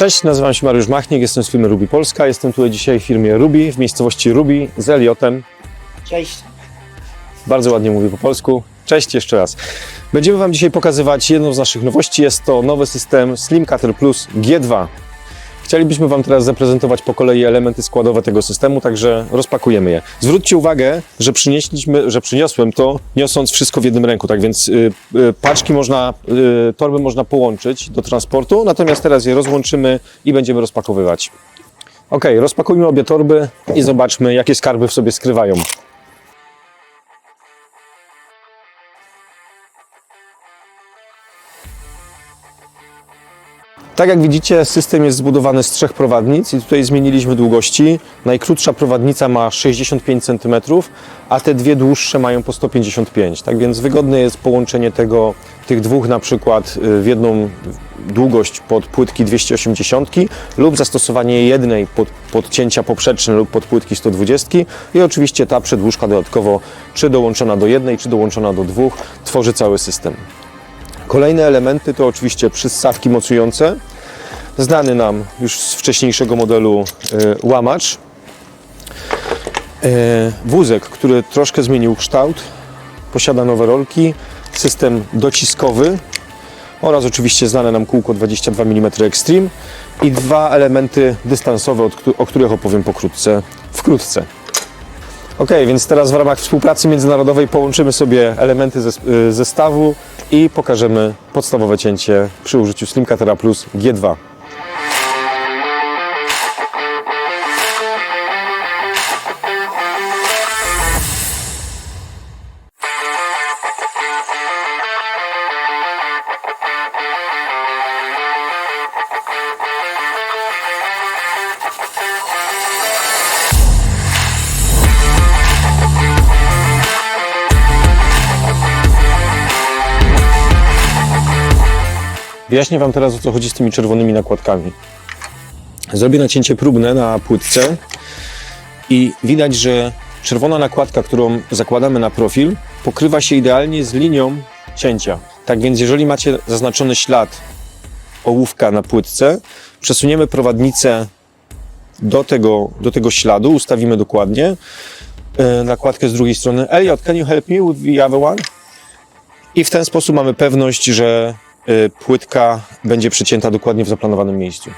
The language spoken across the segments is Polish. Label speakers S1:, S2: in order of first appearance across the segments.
S1: Cześć, nazywam się Mariusz Machnik, jestem z firmy Ruby Polska. Jestem tutaj dzisiaj w firmie Ruby w miejscowości Ruby z Eliotem.
S2: Cześć.
S1: Bardzo ładnie mówię po polsku. Cześć jeszcze raz. Będziemy Wam dzisiaj pokazywać jedną z naszych nowości. Jest to nowy system Slim Cutter Plus G2. Chcielibyśmy Wam teraz zaprezentować po kolei elementy składowe tego systemu, także rozpakujemy je. Zwróćcie uwagę, że przynieśliśmy, że przyniosłem to niosąc wszystko w jednym ręku, tak więc y, y, paczki można, y, torby można połączyć do transportu, natomiast teraz je rozłączymy i będziemy rozpakowywać. Ok, rozpakujmy obie torby i zobaczmy, jakie skarby w sobie skrywają. Tak jak widzicie, system jest zbudowany z trzech prowadnic i tutaj zmieniliśmy długości. Najkrótsza prowadnica ma 65 cm, a te dwie dłuższe mają po 155. Tak więc wygodne jest połączenie tego, tych dwóch na przykład y, w jedną długość pod płytki 280 lub zastosowanie jednej pod podcięcia poprzeczne lub pod płytki 120 i oczywiście ta przedłużka dodatkowo czy dołączona do jednej, czy dołączona do dwóch tworzy cały system. Kolejne elementy to oczywiście przyssawki mocujące. Znany nam już z wcześniejszego modelu e, łamacz. E, Wózek, który troszkę zmienił kształt. Posiada nowe rolki. System dociskowy oraz oczywiście znane nam kółko 22 mm Extreme i dwa elementy dystansowe, o których opowiem pokrótce, wkrótce. Ok, więc teraz w ramach współpracy międzynarodowej połączymy sobie elementy y, zestawu i pokażemy podstawowe cięcie przy użyciu Slim Cuttera Plus G2. Wyjaśnię Wam teraz o co chodzi z tymi czerwonymi nakładkami. Zrobię nacięcie próbne na płytce i widać, że czerwona nakładka, którą zakładamy na profil, pokrywa się idealnie z linią cięcia. Tak więc jeżeli macie zaznaczony ślad ołówka na płytce, przesuniemy prowadnicę do tego, do tego śladu, ustawimy dokładnie. E, Nakładkę z drugiej strony. Elliot, can you help me with the other one? I w ten sposób mamy pewność, że płytka będzie przycięta dokładnie w zaplanowanym miejscu.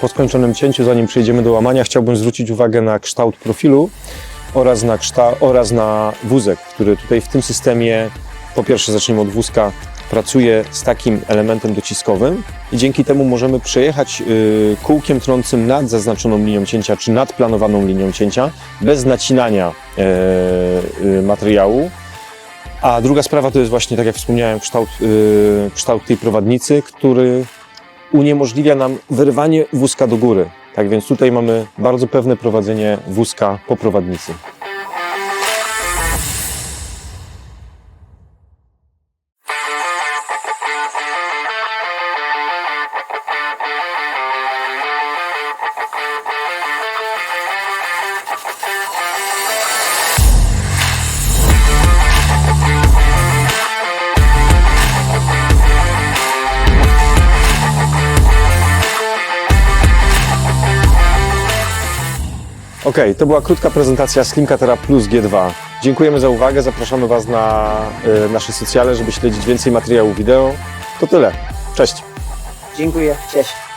S1: Po skończonym cięciu, zanim przejdziemy do łamania, chciałbym zwrócić uwagę na kształt profilu oraz na, kszta- oraz na wózek, który tutaj w tym systemie, po pierwsze zacznijmy od wózka, pracuje z takim elementem dociskowym i dzięki temu możemy przejechać y, kółkiem trącym nad zaznaczoną linią cięcia, czy nad planowaną linią cięcia, bez nacinania e, y, materiału. A druga sprawa to jest właśnie, tak jak wspomniałem, kształt, y, kształt tej prowadnicy, który uniemożliwia nam wyrwanie wózka do góry. Tak więc tutaj mamy bardzo pewne prowadzenie wózka po prowadnicy. Ok, to była krótka prezentacja Slim Cuttera Plus G2. Dziękujemy za uwagę, zapraszamy Was na y, nasze socjale, żeby śledzić więcej materiałów wideo. To tyle. Cześć!
S2: Dziękuję. Cześć.